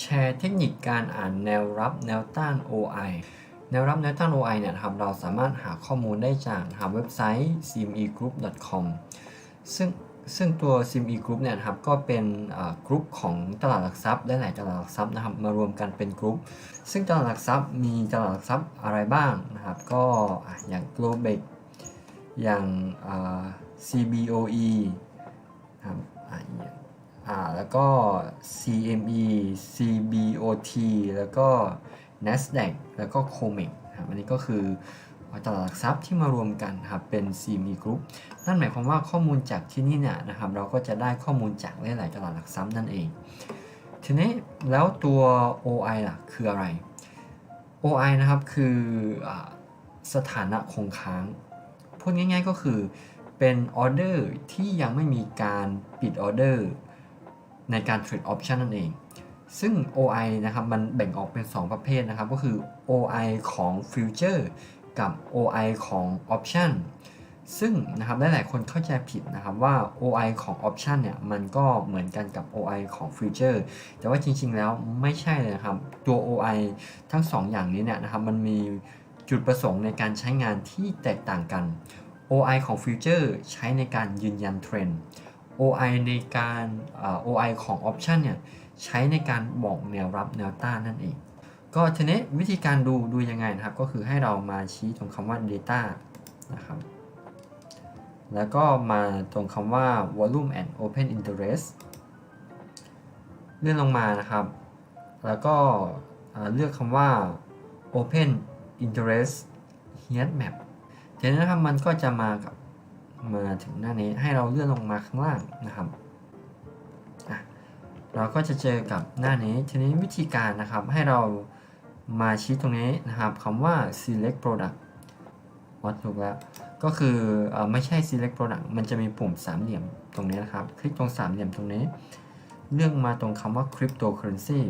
แชร์เทคนิคการอ่านแนวรับแนวต้าน OI แนวรับแนวต้าน OI เนี่ยครับเราสามารถหาข้อมูลได้จากนะครับเว็บไซต์ cmegroup.com ซึ่งซึ่งตัว CME Group เนี่ยนะครับก็เป็นกลุ่มของตลาดหลักทรัพย์หลายตลาดหลักทรัพย์นะครับมารวมกันเป็นกลุ่มซึ่งตลาดหลักทรัพย์มีตลาดหลักทรัพย์อะไรบ้างนะครับก็อย่าง Globex อย่าง CBOE นะครับ อ่าแล้วก็ CME CBOT แล้วก็ NASDAQ แล้วก็ COMEX ครับอันนี้ก็คือตลาดหลักทรัพย์ที่มารวมกันครับเป็น CME Group นั่นหมายความว่าข้อมูลจากที่นี่เนี่ยนะครับเราก็จะได้ข้อมูลจากหลายๆตลาดหลักทรัพย์นั่นเอง ทีนี้แล้วตัว OI ล่ะคืออะไร OI นะครับคืออสถานะคงค้าง พูดง่ายๆก็คือเป็นออเดอร์ที่ยังไม่มีการปิดออเดอร์ ในการเทรดออปชันนั่นเอง ซึ่ง OI นะครับมันแบ่งออกเป็น 2 ประเภทนะครับ ก็คือ OI ของ Future กับ OI ของ Option ซึ่งนะครับหลายๆคนเข้าใจผิดนะครับว่า OI ของ Option เนี่ยมันก็เหมือนกันกับ OI ของ Future แต่ว่าจริงๆแล้วไม่ใช่เลยนะครับตัว OI ทั้ง 2 อย่างนี้เนี่ยนะครับมันมีจุดประสงค์ในการใช้งานที่แตกต่างกัน OI ของ Future ใช้ในการยืนยันเทรนด์ OI ในการ OI ของ Option เนี่ยใช้ในการบอกแนวรับแนวต้านนั่นเอง ก็ทีนี้วิธีการดูดูยังไงนะครับ ก็คือให้เรามาชี้ตรงคำว่า data นะครับแล้วก็มาตรงคำว่า volume and open interest เลื่อนลงมานะครับ แล้วก็เลือกคำว่า open interest heat map ทีนี้นะครับมันก็จะมากับ มาถึงหน้านี้ให้เราเลื่อนลงมาข้างล่างนะครับเราก็จะเจอกับหน้านี้ทีนี้วิธีการนะครับให้เรามาชี้ตรงนี้นะครับคำว่า select product วัดถูกแล้วก็คืออไม่ใช่ select product มันจะมีปุ่มสามเหลี่ยมตรงนี้นะครับ คลิกตรงสามเหลี่ยมตรงนี้เลื่อกมาตรงคำว่า cryptocurrency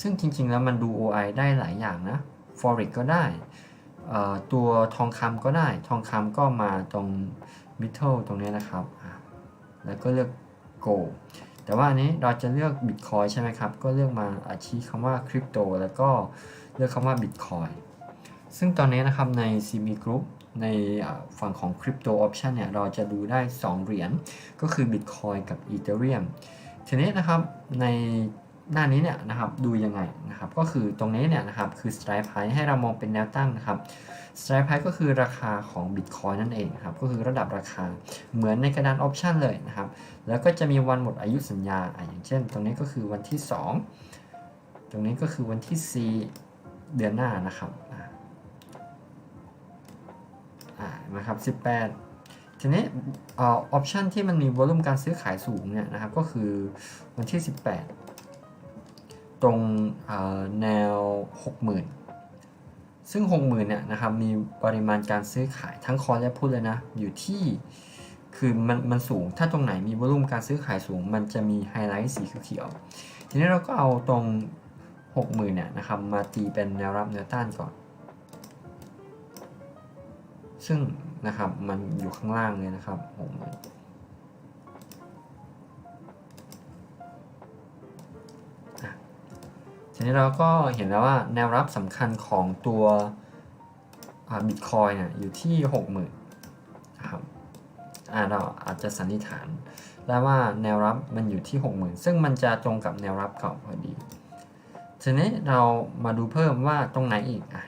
ซึ่งจริงๆ แล้วมันดู OI ได้หลายอย่างนะ forex ก็ได้ ตัวทองคำก็ได้ ทองคำก็มาตรง middle ตรงนี้นะครับ แล้วก็เลือก go แต่ว่าอันนี้เราจะเลือก Bitcoin ใช่ไหมครับ ก็เลือกมาอาชี้คำว่าคริปโตแล้วก็เลือกคำว่า Bitcoin ซึ่งตอนนี้นะครับใน CB Group ในฝั่งของ Crypto Option เนี่ย เราจะดูได้ 2 เหรียญ ก็คือ Bitcoin กับ Ethereum ทีนี้นะครับใน หน้านี้เนี่ยนะครับดูยังไงนะครับก็คือตรงนี้เนี่ยนะครับคือ Strike Price ให้เรามองเป็นแนวตั้งนะครับ Strike Price ก็คือราคาของ Bitcoin นั่นเองครับก็คือระดับราคาเหมือนในกระดาน Option เลยนะครับแล้วก็จะมีวันหมดอายุสัญญาอ่อย่างเช่น ตรงนี้ก็คือวันที่ 2 ตรงนี้ก็คือวันที่ 4 เดือนหน้านะครับอ่านะครับ 18ทีนี้ออปชันที่มันมีวอลุ่มการซื้อขายสูงเนี่ยนะครับก็คือวันที่ 18 ตรงแนว 60,000 ซึ่ง 60,000เนี่ยนะครับมีปริมาณการซื้อขายทั้งคอและพุทเลยนะ อยู่ที่คือมันมันสูงถ้าตรงไหนมีวอลุ่มการซื้อขายสูง มันจะมีไฮไลท์สีเขียวทีนี้เราก็เอาตรง 60,000เนี่ยนะครับมาตีเป็นแนวรับแนวต้านก่อน ซึ่งนะครับมันอยู่ข้างล่างเลยนะครับ60,000 นี้เราก็เห็นแล้วว่าแนวรับสำคัญของตัวบิตคอยเนี่ยอยู่ที่ 60,000นะครับเราอาจจะสันนิษฐานได้ว่าแนวรับมันอยู่ที่ 60,000 ซึ่งมันจะตรงกับแนวรับเก่าพอดี ทีนี้เรามาดูเพิ่มว่าตรงไหนอีกอะ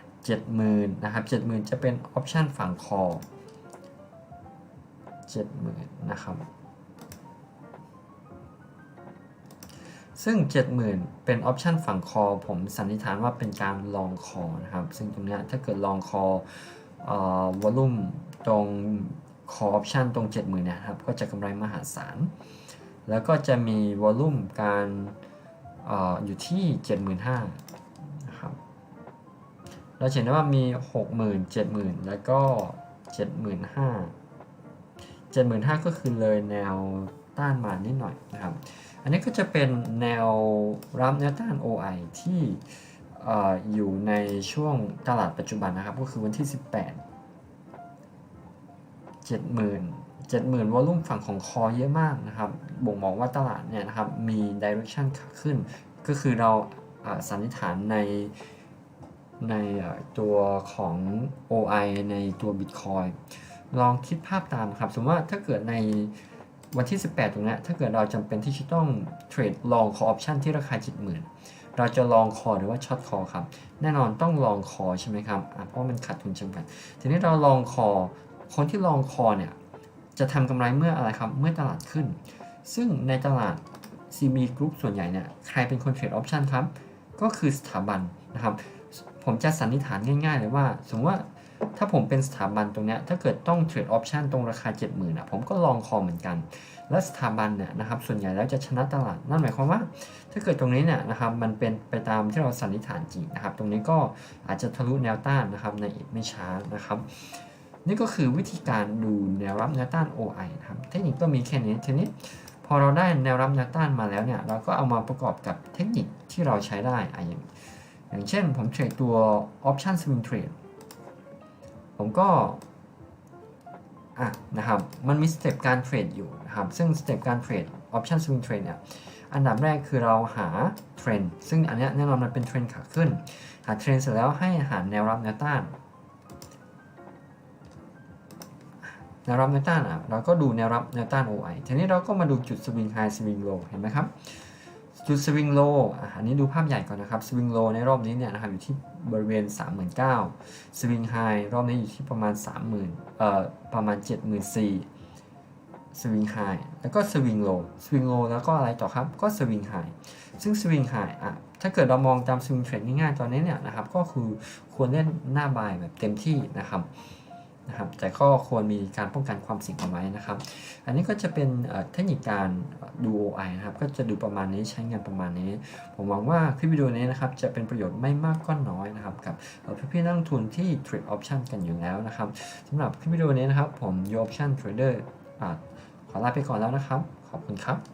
70,000นะครับ70,000 จะเป็นออปชันฝั่งคอ70,000 นะครับ ซึ่ง 70,000 เป็นออปชันฝั่งคอผมสันนิษฐานว่าเป็นการลองคอนะครับ ซึ่งตรงนี้ถ้าเกิดลองคอวอลลุ่มตรงคอออปชันตรง 70,000นะครับ ก็จะกำไรมหาศาล แล้วก็จะมีวอลลุ่มการออยู่ที่ 75,000นะครับเราเห็นได้ว่ามี 60,000 70,000 แล้วก็ 75,000 75,000 ก็คือเลยแนวต้านมานิดหน่อยนะครับ อันนี้ก็จะเป็นแนวรับแนวต้าน OI ที่อยู่ในช่วงตลาดปัจจุบันนะครับ ก็คือวันที่ 18 70,000 70,000วอลุ่มฝั่งของคอเยอะมากนะครับ บ่งบอกว่าตลาดเนี่ยนะครับ มีดิเรกชันขาขึ้น ก็คือเราสันนิษฐานในในตัวของ OI ในตัว Bitcoin ลองคิดภาพตามครับ สมมติว่าถ้าเกิดใน วันที่ 18 ตรงนี้ถ้าเกิดเราจำเป็นที่จะต้องเทรดลองคอออปชันที่ราคา 70,000 เราจะลองคอหรือว่าช็อตคอครับ แน่นอนต้องลองคอใช่ไหมครับเพราะมันขาดทุนจำกัด ทีนี้เราลองคอ คนที่ลองคอเนี่ยจะทำกำไรเมื่ออะไรครับ เมื่อตลาดขึ้น ซึ่งในตลาด CB Group ส่วนใหญ่เนี่ยใครเป็นคนเทรดออปชันครับ ก็คือสถาบันนะครับ ผมจะสันนิษฐานง่ายๆเลยว่า สมมติว่า ถ้าผมเป็นสถาบันตรงนี้ถ้าเกิดต้องเทรดออปชันตรงราคา 70,000อะผมก็ลองคอเหมือนกัน และสถาบันเนี่ยนะครับส่วนใหญ่แล้วจะชนะตลาด นั่นหมายความว่า ถ้าเกิดตรงนี้เนี่ยนะครับมันเป็นไปตามที่เราสันนิษฐานจริงนะครับ ตรงนี้ก็อาจจะทะลุแนวต้านนะครับในอีกไม่ช้านะครับนี่ก็คือวิธีการดูแนวรับแนวต้าน OI นะครับเทคนิคก็มีแค่นี้ทีนี้พอเราได้แนวรับแนวต้านมาแล้วเนี่ยเราก็เอามาประกอบกับเทคนิคที่เราใช้ได้อะอย่างอย่างเช่นผมเทรดตัว option swing trade ผมก็อะนะครับ มันมีสเต็ปการเทรดอยู่นะครับ ซึ่งสเต็ปการเทรด option swing trade เนี่ย อันดับแรกคือเราหาเทรนด์ซึ่งอันเนี้ยแน่นอนมันเป็นเทรนด์ขาขึ้น หาเทรนด์เสร็จแล้วให้หาแนวรับแนวต้านแนวรับแนวต้านอะเราก็ดูแนวรับแนวต้าน OI ทีนี้เราก็มาดูจุดสวิงไฮสวิงโลเห็นไหมครับ จุดสวิงโลอะอันนี้ดูภาพใหญ่ก่อนนะครับสวิงโลในรอบนี้เนี่ยนะครับอยู่ที่ บริเวณ 39,000สวิงไฮรอบนี้อยู่ที่ประมาณ 30,000เอ่อประมาณ 74,000สวิงไฮแล้วก็สวิงโลสวิงโลแล้วก็อะไรต่อครับก็สวิงไฮซึ่งสวิงไฮอะถ้าเกิดเรามองตามสวิงเทรดง่ายๆตอนนี้เนี่ยนะครับก็คือควรเล่นหน้าบายแบบเต็มที่นะครับ นะครับแต่ก็ควรมีการป้องกันความเสี่ยงเอาไว้นะครับ อันนี้ก็จะเป็นเทคนิคการดู OI นะครับ ก็จะดูประมาณนี้ใช้งานประมาณนี้ ผมหวังว่าคลิปวิดีโอนี้นะครับจะเป็นประโยชน์ไม่มากก็น้อยนะครับกับเอ่อพี่ๆนักลงทุนที่เทรดออปชันกันอยู่แล้วนะครับสำหรับคลิปวิดีโอนี้นะครับผม Yo Option Trader อ่าขอลาไปก่อนแล้วนะครับ ขอบคุณครับ